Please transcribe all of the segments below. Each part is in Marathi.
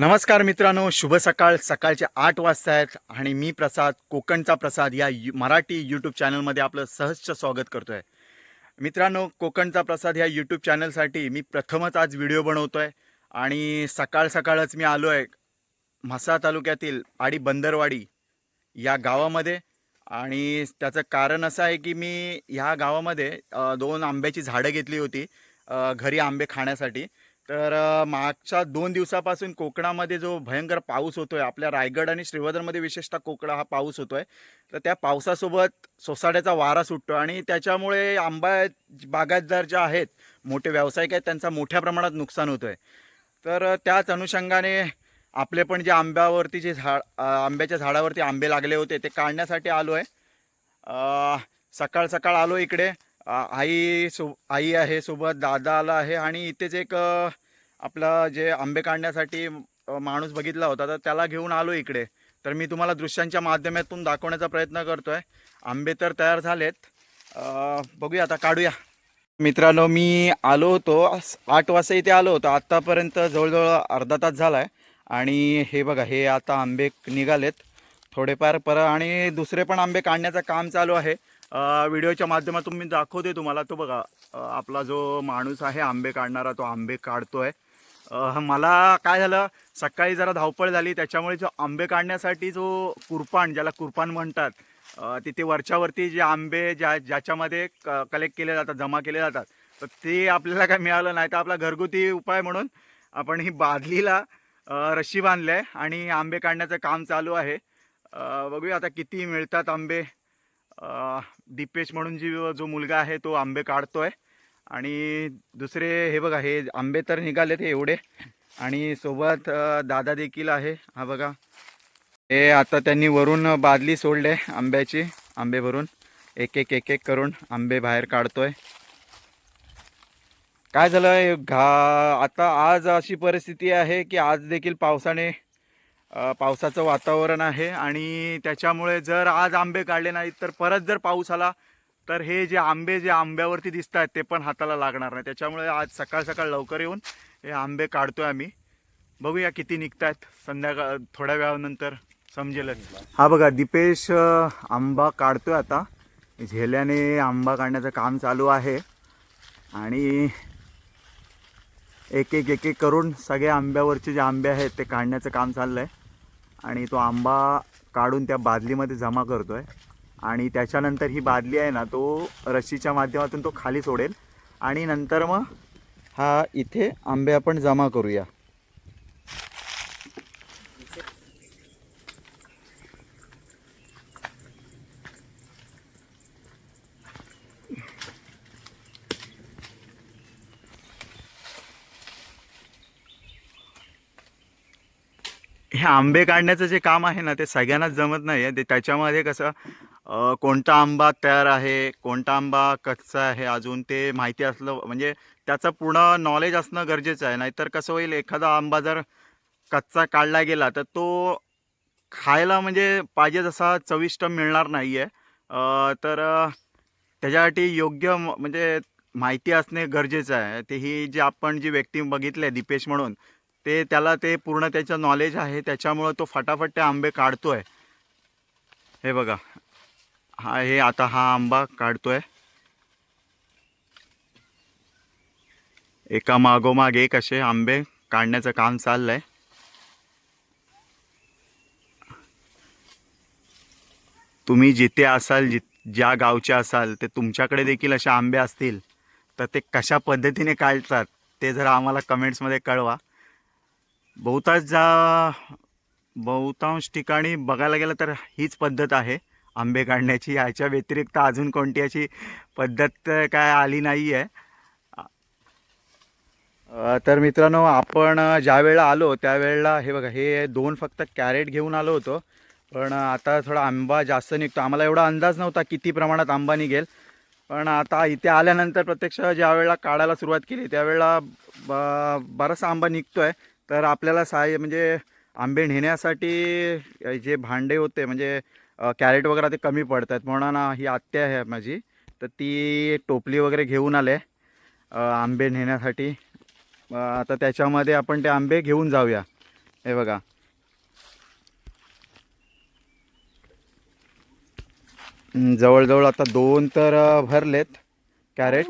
नमस्कार मित्रांनो शुभ सकाळ. सकाळचे आठ वाजता आहेत आणि मी प्रसाद कोकणचा प्रसाद या यू मराठी यूट्यूब चॅनलमध्ये आपलं सहजचं स्वागत करतो आहे मित्रांनो कोकणचा प्रसाद ह्या यूट्यूब चॅनलसाठी मी प्रथमच आज व्हिडिओ बनवतो आहे आणि सकाळ सकाळच मी आलो आहे म्हसा तालुक्यातील आडी बंदरवाडी या गावामध्ये. आणि त्याचं कारण असं आहे की मी ह्या गावामध्ये दोन आंब्याची झाडं घेतली होती घरी आंबे खाण्यासाठी. तर मागच्या दोन दिवसापासून कोकणामध्ये जो भयंकर पाऊस होतोय आपल्या रायगड आणि श्रीवर्धनमध्ये विशेषतः कोकणा हा पाऊस होतोय. तर त्या पावसासोबत सोसाट्याचा वारा सुटतो आणि त्याच्यामुळे आंबा बागायतदार ज्या आहेत मोठे व्यावसायिक आहेत त्यांचा मोठ्या प्रमाणात नुकसान होतोय. तर त्याच अनुषंगाने आपले पण जे आंब्यावरती जे झाड आंब्याच्या झाडावरती आंबे लागले होते ते काढण्यासाठी आलो आहे सकाळ सकाळ आलो इकडे. आई सो आई आहे सोबत दादा आला आहे आणि इथेच एक आपलं जे आंबे काढण्यासाठी माणूस बघितला होता तर त्याला घेऊन आलो इकडे. तर मी तुम्हाला दृश्यांच्या माध्यमातून दाखवण्याचा प्रयत्न करतो आहे आंबे तर तयार झालेत. बघूया आता काढूया. मित्रांनो मी आलो होतो आठ वाजता इथे आलो होतो. आत्तापर्यंत जवळजवळ अर्धा तास झाला आहे आणि हे बघा हे आता आंबे निघालेत. थोडेफार पर आणि दुसरे पण आंबे काढण्याचं काम चालू आहे. व्हिडिओच्या माध्यमातून मी दाखवते तुम्हाला. तो बघा आपला जो माणूस आहे आंबे काढणारा तो आंबे काढतो आहे मला काय झालं सकाळी जरा धावपळ झाली त्याच्यामुळे जो आंबे काढण्यासाठी जो कुरपान ज्याला कुरपान म्हणतात तिथे वरच्यावरती जे आंबे ज्या ज्याच्यामध्ये क कलेक्ट केले जातात जमा केले जातात तर ते आपल्याला काय मिळालं नाही तर आपला घरगुती उपाय म्हणून आपण ही बादलीला रशी बांधली आहे आणि आंबे काढण्याचं काम चालू आहे. बघूया आता किती मिळतात आंबे. दीपेश म्हणून जी जो मुलगा आहे तो आंबे काढतो आहे आणि दुसरे हे बघा हे आंबे तर निघालेत हे एवढे. आणि सोबत दादा देखील आहे. हा बघा. हे आता त्यांनी वरून बादली सोडले आंब्याची आंबे भरून. एक एक एक एक करून आंबे बाहेर काढतोय. काय झालं घा आता आज अशी परिस्थिती आहे की आज देखील पावसाने पावसाचं वातावरण आहे. आणि त्याच्यामुळे जर आज आंबे काढले नाहीत तर परत जर पाऊस आला तर हे जे आंबे जे आंब्यावरती दिसत आहेत ते पण हाताला लागणार नाही. त्याच्यामुळे आज सकाळ सकाळ लवकर येऊन हे आंबे काढतोय आम्ही. बघूया किती निघत आहेत संध्याकाळ थोड्या वेळानंतर समजेलच. हा बघा दीपेश आंबा काढतोय आता. झेल्याने आंबा काढण्याचं काम चालू आहे. आणि एक एक एक एक करून सगळ्या आंब्यावरचे जे आंबे आहेत ते काढण्याचं काम चाललं आहे आणि तो आंबा काढून त्या बादलीमध्ये जमा करतो आहे आणि त्याच्यानंतर ही बादली आहे ना तो रशीच्या माध्यमातून तो खाली सोडेल. आणि नंतर मग हा इथे आंबे आपण जमा करूया. हे आंबे काढण्याचं जे काम आहे ना ते सगळ्यांनाच जमत नाही आहे ते त्याच्यामध्ये कसं कोणता आंबा तयार आहे कोणता आंबा कच्चा आहे अजून ते माहिती असलं म्हणजे त्याचं पूर्ण नॉलेज असणं गरजेचं आहे. नाहीतर कसं होईल एखादा आंबा जर कच्चा काढला गेला तर तो खायला म्हणजे पाहिजे जसा चविष्ट मिळणार नाही आहे तर त्याच्यासाठी योग्य म- म्हणजे माहिती असणे गरजेचं आहे. ते ही जी आपण जी व्यक्ती बघितली आहे दीपेश म्हणून ते त्याला ते पूर्ण त्याचं नॉलेज आहे त्याच्यामुळं तो फटाफट ते आंबे काढतो आहे हे बघा. हा हे आता हा आंबा काढतोय. एका मागोमाग एक असे आंबे काढण्याचं काम चाललंय. तुम्ही जिथे असाल जि ज्या गावचे असाल ते तुमच्याकडे देखील असे आंबे असतील तर ते कशा पद्धतीने काढतात ते जरा आम्हाला कमेंट्समध्ये कळवा. बहुतांश जा बहुतांश ठिकाणी बघायला गेलं तर हीच पद्धत आहे. आंबे काढण्याची याच्या व्यतिरिक्त अजून कोणती अशी पद्धत काय आली नाही आहे तर मित्रांनो आपण ज्या वेळेला आलो त्यावेळेला हे बघा हे दोन फक्त कॅरेट घेऊन आलो होतो. पण आता थोडा आंबा जास्त निघतो. आम्हाला एवढा अंदाज नव्हता किती प्रमाणात आंबा निघेल. पण आता इथे आल्यानंतर प्रत्यक्ष ज्या वेळेला काढायला सुरुवात केली त्यावेळेला ब बराचसा आंबा निघतो आहे तर आपल्याला साय म्हणजे आंबे नेण्यासाठी जे भांडे होते म्हणजे कॅरेट वगैरे ते कमी पडत आहेत म्हणून ना ही आत्या आहे माझी. तर ती टोपली वगैरे घेऊन आले आंबे नेण्यासाठी. आता त्याच्यामध्ये आपण ते आंबे घेऊन जाऊया. हे बघा. जवळजवळ आता दोन तर भरलेत कॅरेट.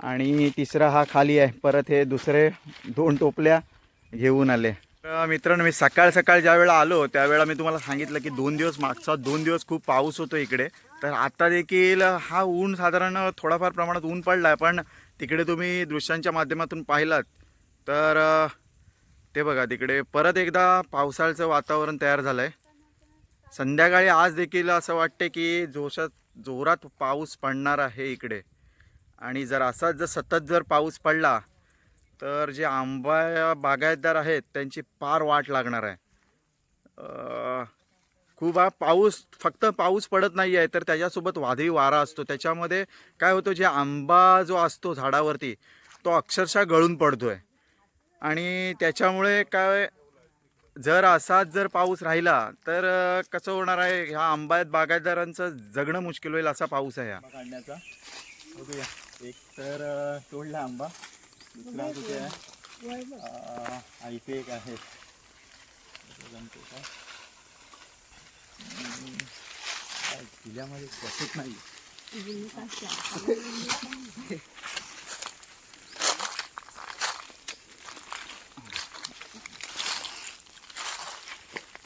आणि तिसरा हा खाली आहे. परत हे दुसरे दोन टोपल्या घेऊन आले. मित्रांनो मी सकाळ सकाळ ज्या वेळेला आलो त्यावेळेला मी तुम्हाला सांगितलं की दोन दिवस मागचा दोन दिवस खूप पाऊस होतो इकडे. तर आता देखील हा ऊन साधारण थोडाफार प्रमाणात ऊन पडला आहे पण तिकडे तुम्ही दृश्यांच्या माध्यमातून पाहिलात. तर ते बघा तिकडे परत एकदा पावसाळ्याचं वातावरण तयार झालं आहे संध्याकाळी आज देखील असं वाटते की जोशात जोरात पाऊस पडणार आहे इकडे. आणि जर असाच जर सतत जर पाऊस पडला तर जे आंबा बागायतदार आहेत त्यांची फार वाट लागणार आहे. खूप हा पाऊस फक्त पाऊस पडत नाही आहे तर त्याच्यासोबत वादळी वारा असतो. त्याच्यामध्ये काय होतं जे आंबा जो असतो झाडावरती तो अक्षरशः गळून पडतो आहे आणि त्याच्यामुळे काय जर असाच जर पाऊस राहिला तर कसं होणार आहे ह्या आंबायत बागायतदारांचं जगणं मुश्किल होईल असा पाऊस आहे हा. काढण्याचा. बघूया. एक तर तोडला आंबा. दुसरा कुठे आहे अं, हा इथे एक आहे इथे जमतो का? हम्म, काय किल्ल्यामध्ये बसत नाही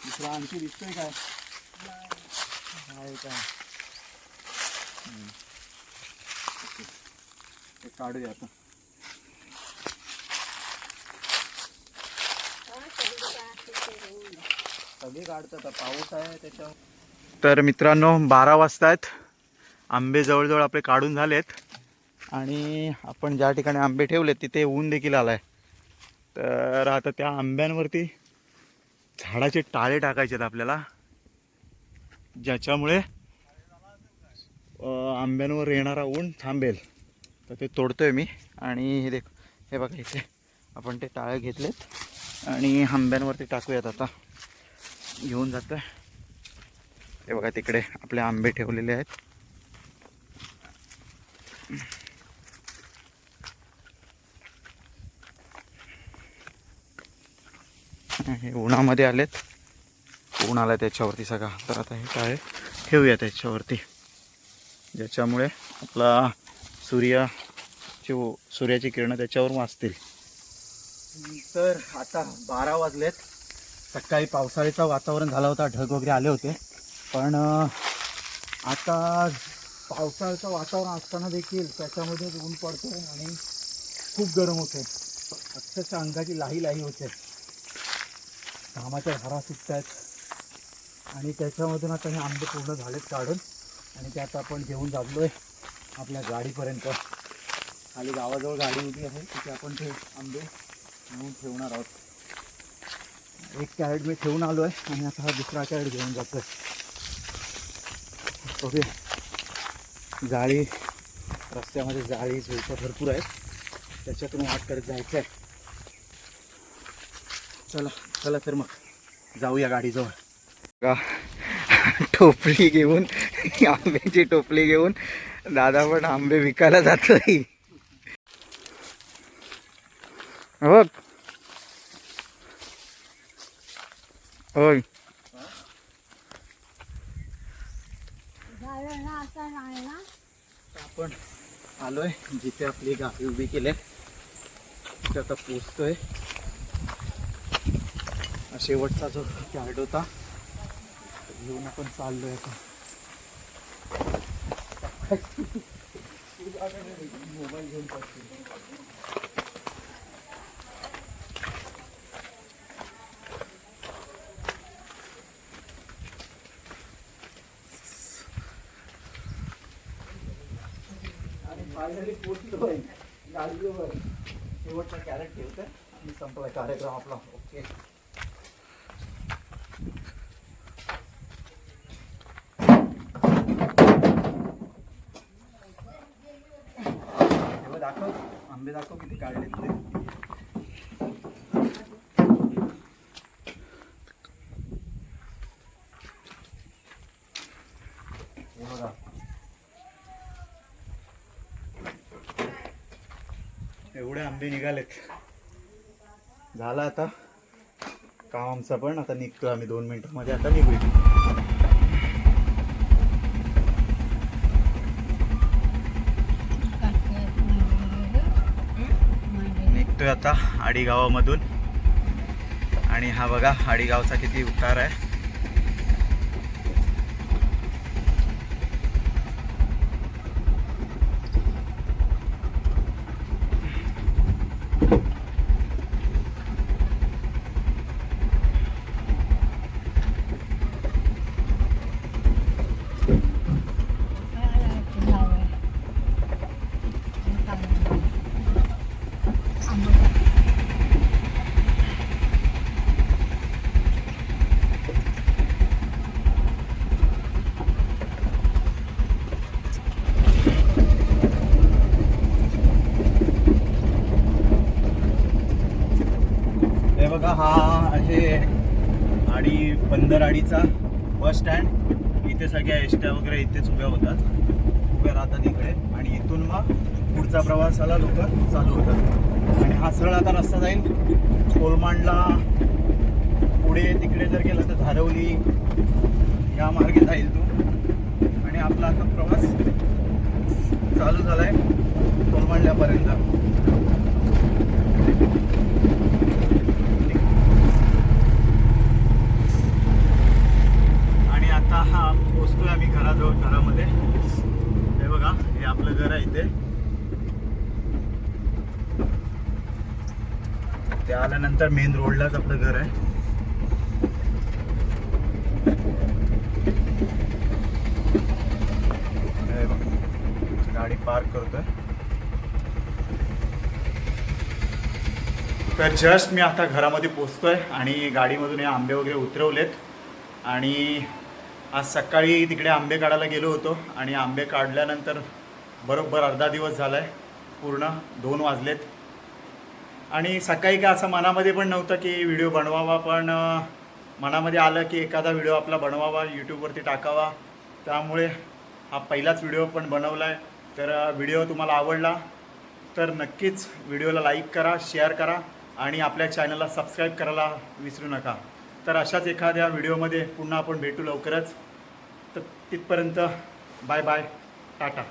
दुसरा आणखी दिसतोय काय आहे काय हम्म. ओके. ते काढूया आता सगळे काढतात आता पाऊस आहे त्याच्या तर मित्रांनो बारा वाजता आहेत. आंबे जवळजवळ आपले काढून झालेत. आणि आपण ज्या ठिकाणी आंबे ठेवलेत तिथे ऊन देखील आला आहे तर आता त्या आंब्यांवरती झाडाचे टाळे टाकायचे आहेत आपल्याला. ज्याच्यामुळे आंब्यांवर येणारा ऊन थांबेल. तर ते तोडतोय मी. आणि हे देख हे बघा इथे आपण ते टाळे घेतलेत. आणि आंब्यांवरती टाकूयात आता. घेऊन जातोय. हे बघा तिकडे आपले आंबे ठेवलेले आहेत. हे उन्हामध्ये आलेत. ऊन आला त्याच्यावरती सगळा. तर आता हे काय? ठेवूया त्याच्यावरती. ज्याच्यामुळे आपला सूर्याची सूर्याची किरणं त्याच्यावर वाचतील. तर आता बारा वाजलेत. सकाळी पावसाळ्याचं वातावरण झालं होता ढग वगैरे आले होते. पण आता पावसाळ्याचं वातावरण असताना देखील त्याच्यामध्ये ऊन पडतो आणि खूप गरम होते अक्षरशः अंगाची लाही लाही होते. घामाच्या धारा सुटत आहेत आणि त्याच्यामधून आता हे आंबे पूर्ण झालेत काढून. आणि ते आता आपण घेऊन जागलो आहे आपल्या गाडीपर्यंत. खाली गावाजवळ गाडी उभी आहे तिथे आपण ते आंबे घेऊन ठेवणार आहोत. एक कॅरेट मी ठेवून आलो आहे आणि आता हा दुसरा कॅरेट घेऊन जातोय. ओके जाळी रस्त्यामध्ये जाळी झुलपं भरपूर आहेत. त्याच्यातून वाट करत जायचं आहे चला चला तर मग. जाऊया गाडीजवळ. का टोपली घेऊन आंब्याची टोपली घेऊन दादा पण आंबे विकायला जातोय. बघ. होय. आपण आलोय जिथे आपली गाडी उभी केली तिथे आता पोचतोय हा शेवटचा जो कॅरेट होता घेऊन आपण चाललोय आता. मोबाईल घेऊन पडतो पोचलो आहे गाडीवर शेवटचा कॅरेट ठेवतोय. आणि संपला कार्यक्रम आपला. ओके तेव्हा दाखव आंबे दाखव किती काढले तिथे हे बघा एवढे आंबे निघालेत. झाला आता काम आमचं पण. आता निघतो आम्ही दोन मिनिटांमध्ये आता निघू निघतोय आता आडी गावामधून आणि हा बघा आडी गावचा किती उतार आहे हे बघा हा आहे आडी बस स्टँड. इथे सगळ्या एसट्या वगैरे इथेच उभ्या होतात. उभ्या राहतात इकडे. आणि इथून मग पुढचा प्रवासाला लोक चालू होतात. आणि हा सरळ आता रस्ता जाईल कोलमांडला पुढे तिकडे जर गेला तर धारवली या मार्गे जाईल तो. आणि आपला आता प्रवास चालू झाला आहे कोलमांडल्यापर्यंत आणि आता हा पोचतोय आम्ही घराजवळ घरामध्ये हे बघा हे आपलं घर आहे इथे ते मेन रोडलाच आपलं घर आहे. गाडी पार्क करतोय. तर जस्ट मी आता घरामध्ये पोचतोय आणि गाडीमधून हे आंबे वगैरे उतरवलेत. आणि आज सकाळी तिकडे आंबे काढायला गेलो होतो आणि आंबे काढल्यानंतर बरोबर अर्धा दिवस झाला आहे पूर्ण दोन वाजलेत. आणि सकाळी काय असं मनामध्ये पण नव्हतं की व्हिडिओ बनवावा पण मनामध्ये आलं की एखादा व्हिडिओ आपला बनवावा यूट्यूबवरती टाकावा. त्यामुळे हा पहिलाच व्हिडिओ पण बनवला आहे तर व्हिडिओ तुम्हाला आवडला तर नक्कीच व्हिडिओला लाईक करा शेअर करा आणि आपल्या चॅनलला सबस्क्राईब करायला विसरू नका. तर अशाच एखाद्या व्हिडिओमध्ये पुन्हा आपण भेटू लवकरच. तर तिथपर्यंत बाय बाय टाटा.